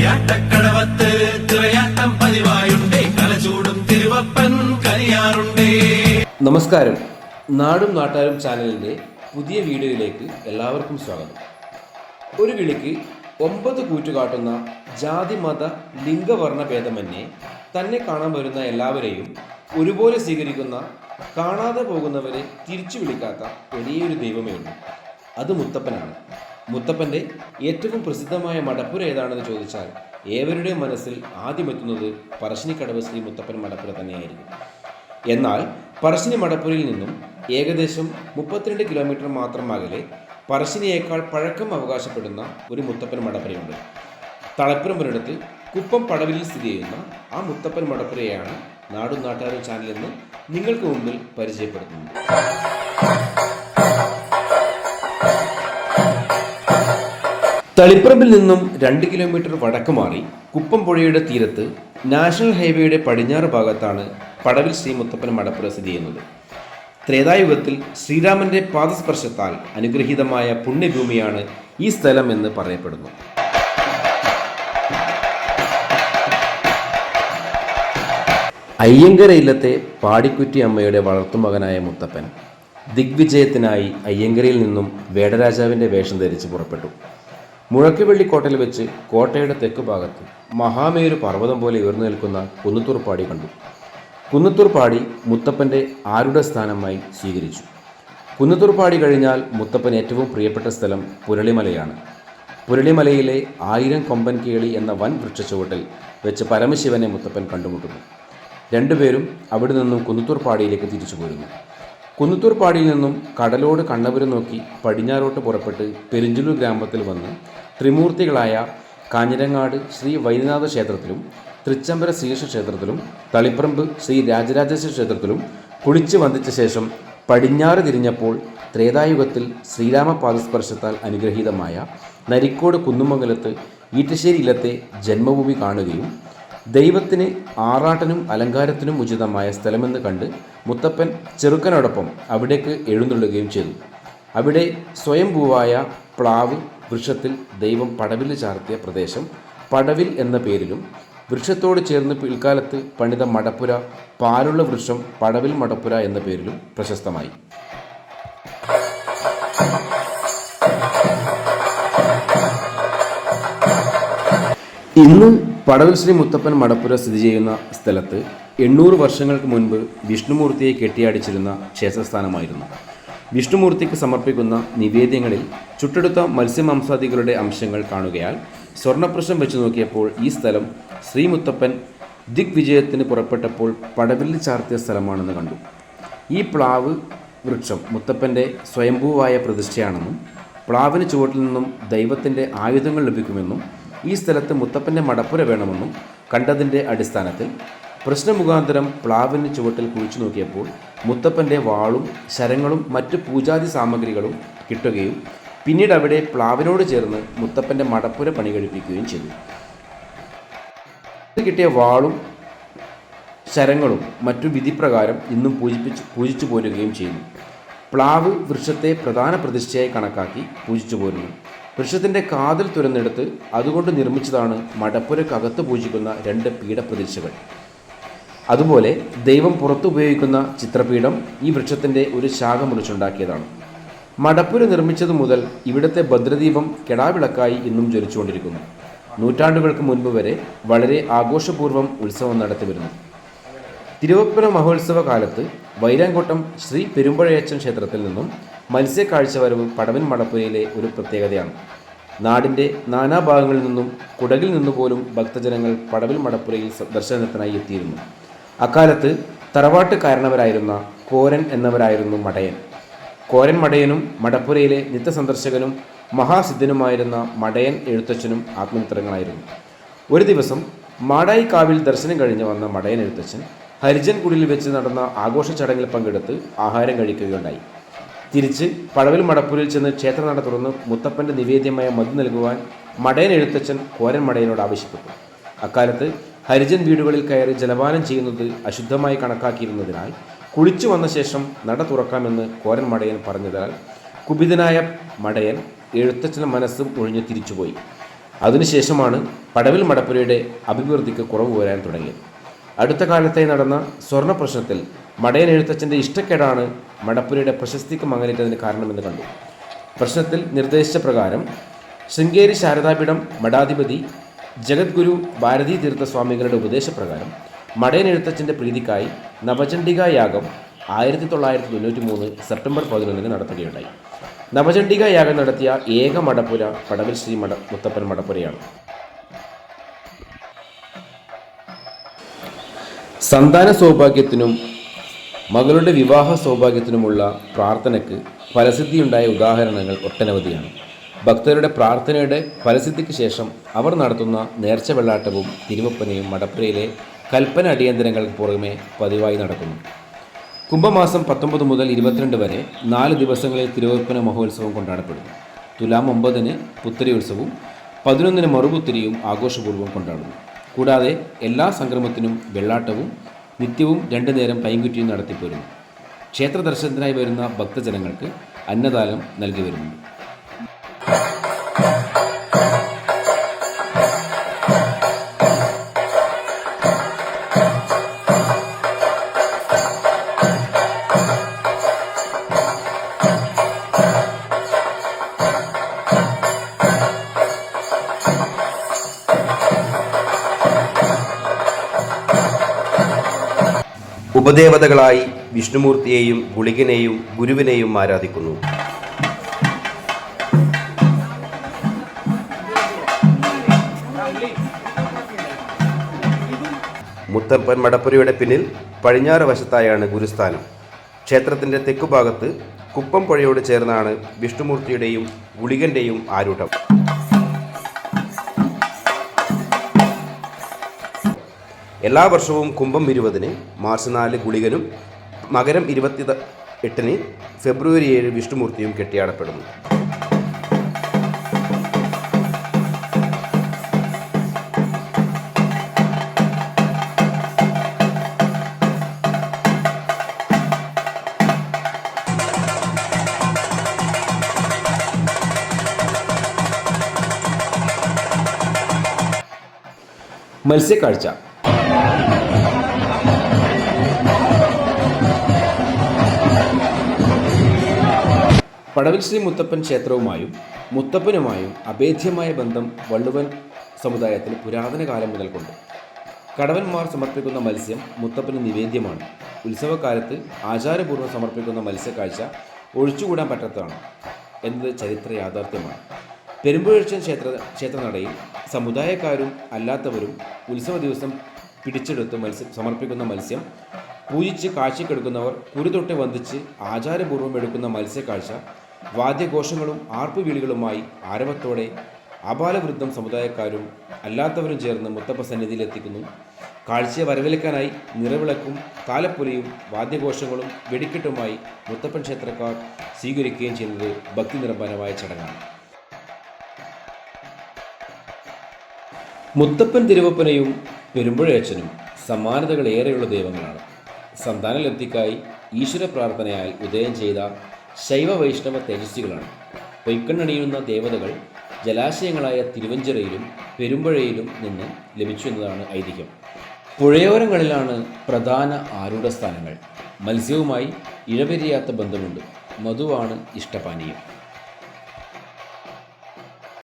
കളിയാട്ടക്കടവത്ത് തിരയാട്ടം പതിവായുണ്ടേ. കലചൂടും തിരുവപ്പൻ കനിയാറുണ്ടേ നമസ്കാരം. നാടും നാട്ടാരും ചാനലിന്റെ പുതിയ വീഡിയോയിലേക്ക് എല്ലാവർക്കും സ്വാഗതം. ഒരു വിളിക്ക് ഒമ്പത് കൂറ്റുകാട്ടുന്ന ജാതി മത ലിംഗവർണ ഭേദമന്യേ തന്നെ കാണാൻ വരുന്ന എല്ലാവരെയും ഒരുപോലെ സ്വീകരിക്കുന്ന കാണാതെ പോകുന്നവരെ തിരിച്ചു വിളിക്കാത്ത വലിയൊരു ദൈവമേ ഉള്ളൂ. അത് മുത്തപ്പനാണ്. മുത്തപ്പന്റെ ഏറ്റവും പ്രസിദ്ധമായ മടപ്പുര ഏതാണെന്ന് ചോദിച്ചാൽ ഏവരുടെയും മനസ്സിൽ ആദ്യമെത്തുന്നത് പറശ്ശിനിക്കടവ് ശ്രീ മുത്തപ്പൻ മടപ്പുര തന്നെയായിരിക്കും. എന്നാൽ പറശ്ശിനി മടപ്പുരയിൽ നിന്നും ഏകദേശം മുപ്പത്തിരണ്ട് കിലോമീറ്റർ മാത്രം അകലെ പറശ്ശിനിയേക്കാൾ പഴക്കം അവകാശപ്പെടുന്ന ഒരു മുത്തപ്പൻ മടപ്പുരയുണ്ട്. തളപ്പുരം ഒരിടത്ത് കുപ്പം പടവിലിൽ സ്ഥിതി ചെയ്യുന്ന ആ മുത്തപ്പൻ മടപ്പുരയാണ് നാടും നാട്ടാരും ചാനലെന്ന് നിങ്ങൾക്ക് മുമ്പിൽ പരിചയപ്പെടുത്തുന്നത്. തളിപ്പറമ്പിൽ നിന്നും രണ്ട് കിലോമീറ്റർ വടക്ക് മാറി കുപ്പം പുഴയുടെ തീരത്ത് നാഷണൽ ഹൈവേയുടെ പടിഞ്ഞാറ് ഭാഗത്താണ് പടവിൽ ശ്രീ മുത്തപ്പൻ മടപ്പുര സ്ഥിതി ചെയ്യുന്നത്. ത്രേതായുഗത്തിൽ ശ്രീരാമന്റെ പാദസ്പർശത്താൽ അനുഗ്രഹീതമായ പുണ്യഭൂമിയാണ് ഈ സ്ഥലം എന്ന് പറയപ്പെടുന്നു. അയ്യങ്കര ഇല്ലത്തെ പാടിക്കുറ്റി അമ്മയുടെ വളർത്തുമകനായ മുത്തപ്പൻ ദിഗ്വിജയത്തിനായി അയ്യങ്കരയിൽ നിന്നും വേടരാജാവിന്റെ വേഷം ധരിച്ച് പുറപ്പെട്ടു. മുഴക്കുവെള്ളിക്കോട്ടയിൽ വെച്ച് കോട്ടയുടെ തെക്ക് ഭാഗത്ത് മഹാമേരു പർവതം പോലെ ഉയർന്നു നിൽക്കുന്ന കുന്നത്തൂർപ്പാടി കണ്ടു. കുന്നത്തൂർപ്പാടി മുത്തപ്പന്റെ ആരുടെ സ്ഥാനമായി സ്വീകരിച്ചു? കുന്നത്തൂർപ്പാടി കഴിഞ്ഞാൽ മുത്തപ്പൻ ഏറ്റവും പ്രിയപ്പെട്ട സ്ഥലം പുരളിമലയാണ്. പുരളിമലയിലെ ആയിരം കൊമ്പൻ കേളി എന്ന വൻ വൃക്ഷച്ചുവട്ടിൽ വെച്ച് പരമശിവനെ മുത്തപ്പൻ കണ്ടുമുട്ടുന്നു. രണ്ടുപേരും അവിടെ നിന്നും കുന്നത്തൂർപ്പാടിയിലേക്ക് തിരിച്ചു പോരുന്നു. കുന്നത്തൂർ പാടിയിൽ നിന്നും കടലോട് കണ്ണപുരം നോക്കി പടിഞ്ഞാറോട്ട് പുറപ്പെട്ട് പെരിഞ്ചുലൂർ ഗ്രാമത്തിൽ വന്ന് ത്രിമൂർത്തികളായ കാഞ്ഞിരങ്ങാട് ശ്രീ വൈദ്യനാഥ ക്ഷേത്രത്തിലും തൃച്ചംബര ശ്രീകൃഷ്ണ ക്ഷേത്രത്തിലും തളിപ്പറമ്പ് ശ്രീ രാജരാജേശ്വര ക്ഷേത്രത്തിലും കുളിച്ചു വന്ദിച്ച ശേഷം പടിഞ്ഞാറ് തിരിഞ്ഞപ്പോൾ ത്രേതായുഗത്തിൽ ശ്രീരാമപാദസ്പർശത്താൽ അനുഗ്രഹീതമായ നരിക്കോട് കുന്നുമംഗലത്ത് ഈറ്റശ്ശേരി ഇല്ലത്തെ ജന്മഭൂമി കാണുകയും ദൈവത്തിന് ആറാട്ടനും അലങ്കാരത്തിനും ഉചിതമായ സ്ഥലമെന്ന് കണ്ട് മുത്തപ്പൻ ചെറുക്കനോടൊപ്പം അവിടേക്ക് എഴുന്നള്ളുകയും ചെയ്തു. അവിടെ സ്വയംഭൂവായ പ്ലാവ് വൃക്ഷത്തിൽ ദൈവം പടവിൽ ചാർത്തിയ പ്രദേശം പടവിൽ എന്ന പേരിലും വൃക്ഷത്തോട് ചേർന്ന് പിൽക്കാലത്ത് പണിത മടപ്പുര പാലുള്ള വൃക്ഷം പടവിൽ മടപ്പുര എന്ന പേരിലും പ്രശസ്തമായി. ഇന്ന് പടവിൽ ശ്രീ മുത്തപ്പൻ മടപ്പുര സ്ഥിതി ചെയ്യുന്ന സ്ഥലത്ത് എണ്ണൂറ് വർഷങ്ങൾക്ക് മുൻപ് വിഷ്ണുമൂർത്തിയെ കെട്ടിയാടിച്ചിരുന്ന ക്ഷേത്രസ്ഥാനമായിരുന്നു. വിഷ്ണുമൂർത്തിക്ക് സമർപ്പിക്കുന്ന നിവേദ്യങ്ങളിൽ ചുട്ടെടുത്ത മത്സ്യമാംസാദികളുടെ അംശങ്ങൾ കാണുകയാൽ സ്വർണപ്രശ്നം വെച്ച് നോക്കിയപ്പോൾ ഈ സ്ഥലം ശ്രീ ശ്രീമുത്തപ്പൻ ദിഗ്വിജയത്തിന് പുറപ്പെട്ടപ്പോൾ പടവിൽ ചാർത്തിയ സ്ഥലമാണെന്ന് കണ്ടു. ഈ പ്ലാവ് വൃക്ഷം മുത്തപ്പന്റെ സ്വയംഭൂവായ പ്രതിഷ്ഠയാണെന്നും പ്ലാവിന് ചുവട്ടിൽ നിന്നും ദൈവത്തിന്റെ ആയുധങ്ങൾ ലഭിക്കുമെന്നും ഈ സ്ഥലത്ത് മുത്തപ്പന്റെ മടപ്പുര വേണമെന്നും കണ്ടതിന്റെ അടിസ്ഥാനത്തിൽ പ്രശ്നമുഖാന്തരം പ്ലാവിന് ചുവട്ടിൽ കുഴിച്ചു നോക്കിയപ്പോൾ മുത്തപ്പന്റെ വാളും ശരങ്ങളും മറ്റ് പൂജാതി സാമഗ്രികളും കിട്ടുകയും പിന്നീട് അവിടെ പ്ലാവിനോട് ചേർന്ന് മുത്തപ്പന്റെ മടപ്പുര പണി കഴിപ്പിക്കുകയും ചെയ്തു. കിട്ടിയ വാളും ശരങ്ങളും മറ്റു വിധിപ്രകാരം ഇന്നും പൂജിപ്പിച്ച് പൂജിച്ചു പോരുകയും ചെയ്യുന്നു. പ്ലാവ് വൃക്ഷത്തെ പ്രധാന പ്രതിഷ്ഠയായി കണക്കാക്കി പൂജിച്ചു പോരുന്നു. വൃക്ഷത്തിന്റെ കാതിൽ തുരന്നെടുത്ത് അതുകൊണ്ട് നിർമ്മിച്ചതാണ് മടപ്പുരക്കകത്ത് പൂജിക്കുന്ന രണ്ട് പീഠപ്രതിഷ്ഠകൾ. അതുപോലെ ദൈവം പുറത്തുപയോഗിക്കുന്ന ചിത്രപീഠം ഈ വൃക്ഷത്തിന്റെ ഒരു ശാഖ മുറിച്ചുണ്ടാക്കിയതാണ്. മടപ്പുര നിർമ്മിച്ചതു മുതൽ ഇവിടുത്തെ ഭദ്രദീപം കെടാവിളക്കായി ഇന്നും ജ്വലിച്ചുകൊണ്ടിരിക്കുന്നു. നൂറ്റാണ്ടുകൾക്ക് മുൻപ് വരെ വളരെ ആഘോഷപൂർവം ഉത്സവം നടത്തിവരുന്നു. തിരുവപ്പുര മഹോത്സവ കാലത്ത് വൈരാങ്കോട്ടം ശ്രീ പെരുമ്പഴയച്ചൻ ക്ഷേത്രത്തിൽ നിന്നും മത്സ്യക്കാഴ്ചവരവ് പടവൻ മടപ്പുരയിലെ ഒരു പ്രത്യേകതയാണ്. നാടിന്റെ നാനാഭാഗങ്ങളിൽ നിന്നും കുടകിൽ നിന്നുപോലും ഭക്തജനങ്ങൾ പടവിൽ മടപ്പുരയിൽ ദർശനത്തിനായി എത്തിയിരുന്നു. അക്കാലത്ത് തറവാട്ട് കാരണവരായിരുന്ന കോരൻ എന്നവരായിരുന്നു മടയൻ. കോരൻ മടയനും മടപ്പുരയിലെ നിത്യസന്ദർശകനും മഹാസിദ്ധനുമായിരുന്ന മടയൻ എഴുത്തച്ഛനും ആത്മമിത്രങ്ങളായിരുന്നു. ഒരു ദിവസം മാടായിക്കാവിൽ ദർശനം കഴിഞ്ഞ് വന്ന മടയൻ എഴുത്തച്ഛൻ ഹരിജൻ കുടിലിൽ വെച്ച് നടന്ന ആഘോഷ ചടങ്ങിൽ പങ്കെടുത്ത് ആഹാരം കഴിക്കുകയുണ്ടായി. തിരിച്ച് പഴവിൽ മടപ്പൂരിൽ ചെന്ന് ക്ഷേത്രനട തുറന്ന് മുത്തപ്പന്റെ നിവേദ്യമായ മതി നൽകുവാൻ മടയൻ എഴുത്തച്ഛൻ കോരൻ മടയനോട് ആവശ്യപ്പെട്ടു. അക്കാലത്ത് ഹരിജൻ വീടുകളിൽ കയറി ജലപാനം ചെയ്യുന്നത് അശുദ്ധമായി കണക്കാക്കിയിരുന്നതിനാൽ കുളിച്ചു വന്ന ശേഷം നട തുറക്കാമെന്ന് കോരൻ മടയൻ പറഞ്ഞതിനാൽ കുപിതനായ മടയൻ എഴുത്തച്ഛന്റെ മനസ്സും ഒഴിഞ്ഞ് തിരിച്ചുപോയി. അതിനുശേഷമാണ് പടവിൽ മടപ്പുരയുടെ അഭിവൃദ്ധിക്ക് കുറവ് വരാൻ തുടങ്ങിയത്. അടുത്ത കാലത്തായി നടന്ന സ്വർണ പ്രശ്നത്തിൽ മടയൻ എഴുത്തച്ഛന്റെ ഇഷ്ടക്കേടാണ് മടപ്പുരയുടെ പ്രശസ്തിക്ക് മങ്ങലേറ്റതിന് കാരണമെന്ന് കണ്ടു. പ്രശ്നത്തിൽ നിർദ്ദേശിച്ച പ്രകാരം ശൃംഗേരി ശാരദാപീഠം മഠാധിപതി ജഗദ്ഗുരു ഭാരതീ തീർത്ഥസ്വാമികളുടെ ഉപദേശപ്രകാരം മടയൻ എഴുത്തച്ഛന്റെ പ്രീതിക്കായി നവചണ്ഡിക യാഗം ആയിരത്തി തൊള്ളായിരത്തി തൊണ്ണൂറ്റി മൂന്ന് സെപ്റ്റംബർ പതിനൊന്നിന് നടത്തുകയുണ്ടായി. നവചണ്ഡിക യാഗം നടത്തിയ ഏക മടപ്പുര പടവിൽ ശ്രീ മട മുത്തപ്പൻ മടപ്പുരയാണ്. സന്താന സൗഭാഗ്യത്തിനും മകളുടെ വിവാഹ സൗഭാഗ്യത്തിനുമുള്ള പ്രാർത്ഥനയ്ക്ക് ഫലസിദ്ധിയുണ്ടായ ഉദാഹരണങ്ങൾ ഒട്ടനവധിയാണ്. ഭക്തരുടെ പ്രാർത്ഥനയുടെ ഫലസിദ്ധിക്ക് ശേഷം അവർ നടത്തുന്ന നേർച്ച വെള്ളാട്ടവും തിരുവപ്പനയും മടപ്പുരയിലെ കൽപ്പന അടിയന്തരങ്ങൾക്ക് പുറമെ പതിവായി നടക്കുന്നു. കുംഭമാസം പത്തൊമ്പത് മുതൽ ഇരുപത്തിരണ്ട് വരെ നാല് ദിവസങ്ങളിൽ തിരുവപ്പന മഹോത്സവം കൊണ്ടാടപ്പെടുന്നു. തുലാം ഒമ്പതിന് പുത്തരി ഉത്സവവും പതിനൊന്നിന് മറുപുത്തിരിയും ആഘോഷപൂർവം കൊണ്ടാടുന്നു. കൂടാതെ എല്ലാ സംക്രമത്തിനും വെള്ളാട്ടവും നിത്യവും രണ്ടു നേരം പൈങ്കുറ്റിയും നടത്തിപ്പോരുന്നു ക്ഷേത്ര ദർശനത്തിനായി വരുന്ന ഭക്തജനങ്ങൾക്ക് അന്നദാനം നൽകി വരുന്നു. ഉപദേവതകളായി വിഷ്ണുമൂർത്തിയെയും ഗുളികനെയും ഗുരുവിനെയും ആരാധിക്കുന്നു. മുത്തപ്പൻ മടപ്പുരയുടെ പിന്നിൽ പടിഞ്ഞാറ് വശത്തായാണ് ഗുരുസ്ഥാനം. ക്ഷേത്രത്തിന്റെ തെക്കുഭാഗത്ത് കുപ്പം പുഴയോട് ചേർന്നാണ് വിഷ്ണുമൂർത്തിയുടെയും ഗുളികന്റെയും ആരൂഢം. എല്ലാ വർഷവും കുംഭം ഇരുപതിന് മാർച്ച് നാല് ഗുളികനും മകരം ഇരുപത്തി എട്ടിന് ഫെബ്രുവരി ഏഴ് വിഷ്ണുമൂർത്തിയും കെട്ടിയാടപ്പെടുന്നു. മത്സ്യക്കാഴ്ച. പടവിൽ ശ്രീ മുത്തപ്പൻ ക്ഷേത്രവുമായും മുത്തപ്പനുമായും അഭേദ്യമായ ബന്ധം വള്ളുവൻ സമുദായത്തിൽ പുരാതന കാലം മുതൽക്കുണ്ട് കടവന്മാർ സമർപ്പിക്കുന്ന മത്സ്യം മുത്തപ്പന് നിവേദ്യമാണ്. ഉത്സവകാലത്ത് ആചാരപൂർവം സമർപ്പിക്കുന്ന മത്സ്യക്കാഴ്ച ഒഴിച്ചുകൂടാൻ പറ്റാത്തതാണ് എന്നത് ചരിത്ര യാഥാർത്ഥ്യമാണ്. പെരുമ്പുഴച്ചൻ ക്ഷേത്ര ക്ഷേത്രനടയിൽ സമുദായക്കാരും അല്ലാത്തവരും ഉത്സവ ദിവസം പിടിച്ചെടുത്ത് മത്സ്യം സമർപ്പിക്കുന്ന മത്സ്യം പൂജിച്ച് കാഴ്ചക്കെടുക്കുന്നവർ കുരുതൊട്ട് വന്ദിച്ച് ആചാരപൂർവം എടുക്കുന്ന മത്സ്യക്കാഴ്ച വാദ്യഘോഷങ്ങളും ആർപ്പുവിളികളുമായി ആരവത്തോടെ അപാലവൃദ്ധം സമുദായക്കാരും അല്ലാത്തവരും ചേർന്ന് മുത്തപ്പ സന്നിധിയിലെത്തിക്കുന്നു. കാഴ്ചയെ വരവേൽക്കാനായി നിറവിളക്കും താലപ്പൊലിയും വാദ്യഘോഷങ്ങളും വെടിക്കെട്ടുമായി മുത്തപ്പൻ ക്ഷേത്രക്കാർ സ്വീകരിക്കുകയും ചെയ്യുന്നത് ഭക്തി നിർഭരമായ ചടങ്ങാണ്. മുത്തപ്പൻ തിരുവപ്പനയും പെരുമ്പുഴയച്ചനും സമാനതകൾ ഏറെയുള്ള ദൈവങ്ങളാണ്. സന്താനലബ്ധിക്കായി ഈശ്വര പ്രാർത്ഥനയാൽ ഉദയം ചെയ്ത ശൈവ വൈഷ്ണവ തേജസ്വികളാണ്. പൊയ്ക്കണ്ണണിയുന്ന ദേവതകൾ ജലാശയങ്ങളായ തിരുവഞ്ചിറയിലും പെരുമ്പുഴയിലും നിന്ന് ലഭിച്ചു എന്നതാണ് ഐതിഹ്യം. പുഴയോരങ്ങളിലാണ് പ്രധാന ആരൂഢ സ്ഥാനങ്ങൾ മത്സ്യവുമായി ഇഴപെരിയാത്ത ബന്ധമുണ്ട്. മധുവാണ് ഇഷ്ടപാനീയം.